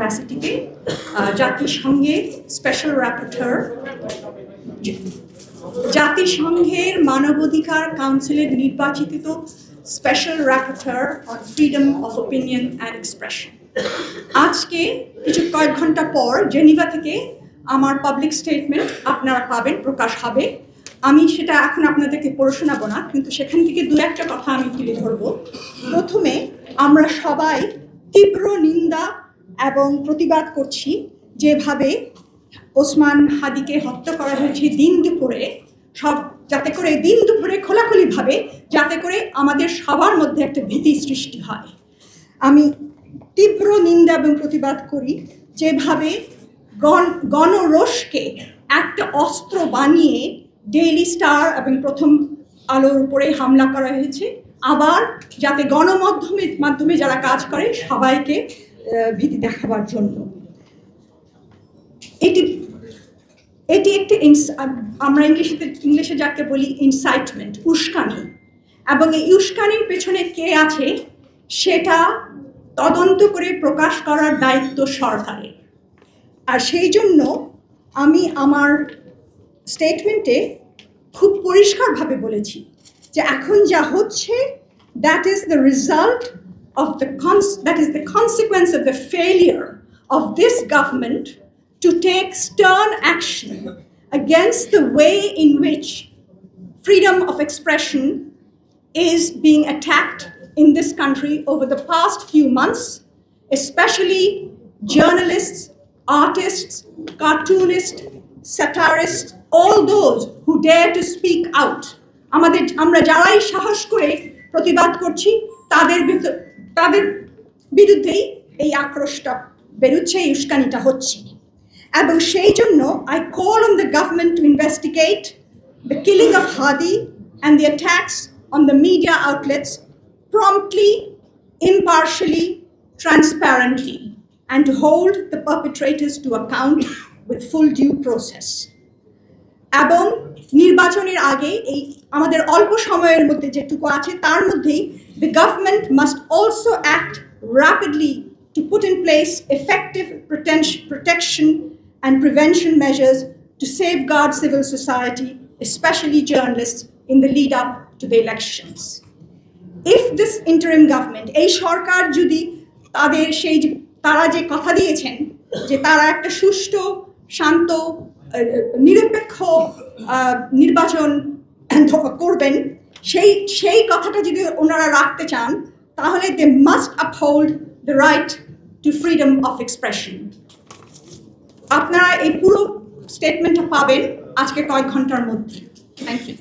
ক্যাপাসিটিতে জাতিসংঘে special rapporteur জাতিসংঘের মানবাধিকার কাউন্সিলের নির্বাচিত special rapporteur on freedom of opinion and expression আজকে কিছু কয়েক ঘণ্টা পর জেনিভা থেকে আমার পাবলিক স্টেটমেন্ট আপনারা পাবেন, প্রকাশ হবে। আমি সেটা এখন আপনাদেরকে পড়ে শোনাবো না, কিন্তু সেখান থেকে দু একটা কথা আমি তুলে ধরবো। প্রথমে আমরা সবাই তীব্র নিন্দা এবং প্রতিবাদ করছি যেভাবে ওসমান হাদিকে হত্যা করা হয়েছে দিন দুপুরে, সব যাতে করে দিন দুপুরে খোলাখুলিভাবে যাতে করে আমাদের সবার মধ্যে একটা ভীতি সৃষ্টি হয়। আমি তীব্র নিন্দা এবং প্রতিবাদ করি যেভাবে গণ, গণরোষকে একটা অস্ত্র বানিয়ে ডেইলি স্টার এবং প্রথম আলোর উপরে হামলা করা হয়েছে। আবার যাতে গণমাধ্যমে, মাধ্যমে যারা কাজ করে, সবাইকে ভীতি দেখাবার জন্য। এটি এটি একটি আমরা ইংলিশে ইংলিশে যাকে বলি ইনসাইটমেন্ট উস্কানি। এবং এই উস্কানির পেছনে কে আছে? সেটা তদন্ত করে প্রকাশ করার দায়িত্ব সরকারের। আর সেই জন্য আমি আমার স্টেটমেন্টে খুব পরিষ্কারভাবে বলেছি যে এখন যা হচ্ছে that is the result Of the that is the consequence of the failure of this government to take stern action against the way in which freedom of expression is being attacked in this country over the past few months, especially journalists, artists, cartoonists, satirists, all those who dare to speak out. আমাদের আমরা যারাই সাহস করে প্রতিবাদ করছি তাদের ভিতর তাদের বিরুদ্ধেই এই আক্রোশটা বেরুচ্ছে এই উস্কানিটা হচ্ছে এবং সেই জন্য I call on the government to investigate the killing of Hadi and the attacks on the media outlets promptly, impartially, transparently, and to hold the perpetrators to account with full due process. এবং নির্বাচনের আগে এই আমাদের অল্প সময়ের মধ্যে যেটুকু আছে তার মধ্যেই the government must also act rapidly to put in place effective protection and prevention measures to safeguard civil society, especially journalists, in the lead up to the elections. If this interim government এই সরকার যদি তাদের সেই তারা যে কথা দিয়েছেন যে তারা একটা সুষ্ঠু শান্ত নিরপেক্ষ নির্বাচন করবেন। সেই সেই কথাটা যদি ওনারা রাখতে চান, তাহলে they must uphold the right to freedom of expression আপনারা এই পুরো স্টেটমেন্টটা পাবেন আজকে কয়েক ঘণ্টার মধ্যে। Thank you